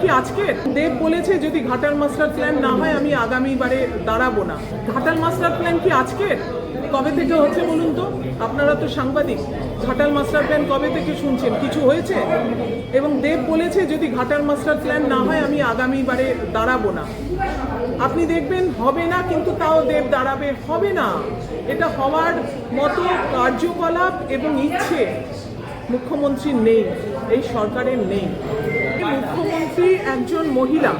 কি আজকে? দেব বলেছে যদি ঘাটাল মাস্টার প্ল্যান না হয়, আমি আগামীবারে দাঁড়াবো না। ঘাটাল মাস্টার প্ল্যান কি আজকে? কবে থেকে হচ্ছে বলুন তো? আপনারা তো সাংবাদিক। ঘাটাল মাস্টার প্ল্যান কবে থেকে শুনছেন? কিছু হয়েছে? এবং দেব বলেছে যদি ঘাটাল মাস্টার প্ল্যান না হয়, আমি আগামীবারে দাঁড়াবো না। আপনি দেখবেন হবে না, কিন্তু তাও দেব দাঁড়াবে। হবে না। এটা হওয়ার মতো কার্যকলাপ এবং ইচ্ছে মুখ্যমন্ত্রীর নেই, এই সরকারের নেই। মুখ্যমন্ত্রী একজন মহিলা।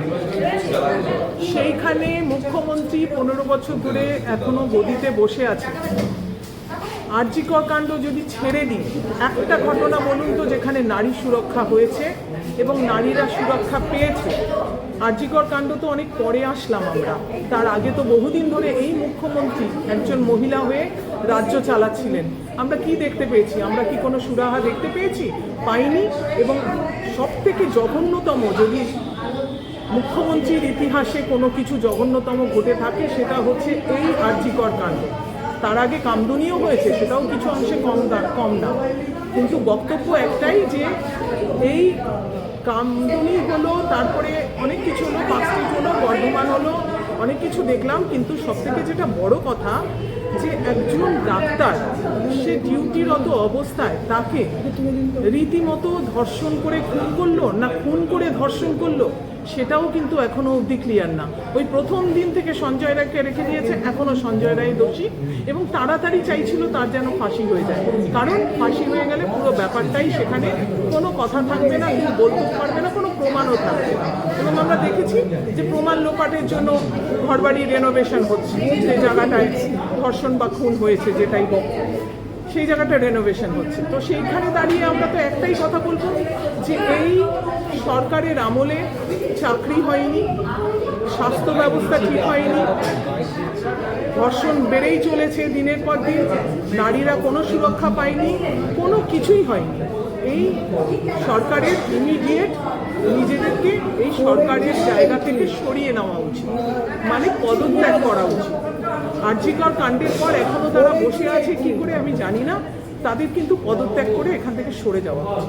সেইখানে মুখ্যমন্ত্রী পনেরো বছর ধরে এখনও গদিতে বসে আছে আর্যিকর কাণ্ড যদি ছেড়ে দিই, একটা ঘটনা বলুন তো যেখানে নারী সুরক্ষা হয়েছে এবং নারীরা সুরক্ষা পেয়েছে। আর্যিকর কাণ্ড তো অনেক পরে আসলাম আমরা। তার আগে তো বহুদিন ধরে এই মুখ্যমন্ত্রী একজন মহিলা হয়ে রাজ্য চালাচ্ছিলেন। আমরা কি দেখতে পেয়েছি? আমরা কি কোনো সুরাহা দেখতে পেয়েছি? পাইনি এবং সব থেকে জঘন্যতম যদি মুখ্যমন্ত্রীর ইতিহাসে কোনো কিছু জঘন্যতম ঘটে থাকে, সেটা হচ্ছে এই আর্যিকর কাণ্ড। তার আগে কামদুনিও হয়েছে, সেটাও কিছু অংশে কম কম না। কিন্তু বক্তব্য একটাই যে, এই কামদুনি হলো, তারপরে অনেক কিছু হলো, পাঁচটি হলো, বর্ধমান হলো অনেক কিছু দেখলাম, কিন্তু সবথেকে যেটা বড় কথা যে একজন ডাক্তার সে ডিউটিরত অবস্থায় তাকে রীতিমতো ধর্ষণ করে খুন করল না খুন করে ধর্ষণ করল, সেটাও কিন্তু এখনও অবধি ক্লিয়ার না। ওই প্রথম দিন থেকে সঞ্জয় রায়কে রেখে দিয়েছে, এখনও সঞ্জয় রায় দোষী এবং তাড়াতাড়ি চাইছিল তার যেন ফাঁসি হয়ে যায়। কারণ ফাঁসি হয়ে গেলে পুরো ব্যাপারটাই সেখানে কোনো কথা থাকবে না কেউ বলতেও পারবে কোনো প্রমাণও থাকবে এবং আমরা দেখেছি যে প্রমাণ লোপাটের জন্য ঘরবাড়ি রেনোভেশন হচ্ছে। যে জায়গাটায় ধর্ষণ বা খুন হয়েছে যেটাই হোক, সেই জায়গাটা রেনোভেশন হচ্ছে। তো সেইখানে দাঁড়িয়ে আমরা তো একটাই কথা বলব যে এই সরকারের আমলে চাকরি হয়নি, স্বাস্থ্য ব্যবস্থা ঠিক হয়নি, ধর্ষণ বেড়েই চলেছে দিনের পর দিন, নারীরা কোনো সুরক্ষা পায়নি, কোনো কিছুই হয়নি। এই সরকারের ইমিডিয়েট নিজেদেরকে এই সরকারের জায়গা থেকে সরিয়ে নেওয়া উচিত। মানে পদত্যাগ করা উচিত। আর্যিকর কাণ্ডের পর এখনও তারা বসে আছে, কি করে আমি জানি না। তাদের কিন্তু পদত্যাগ করে এখান থেকে সরে যাওয়া উচিত।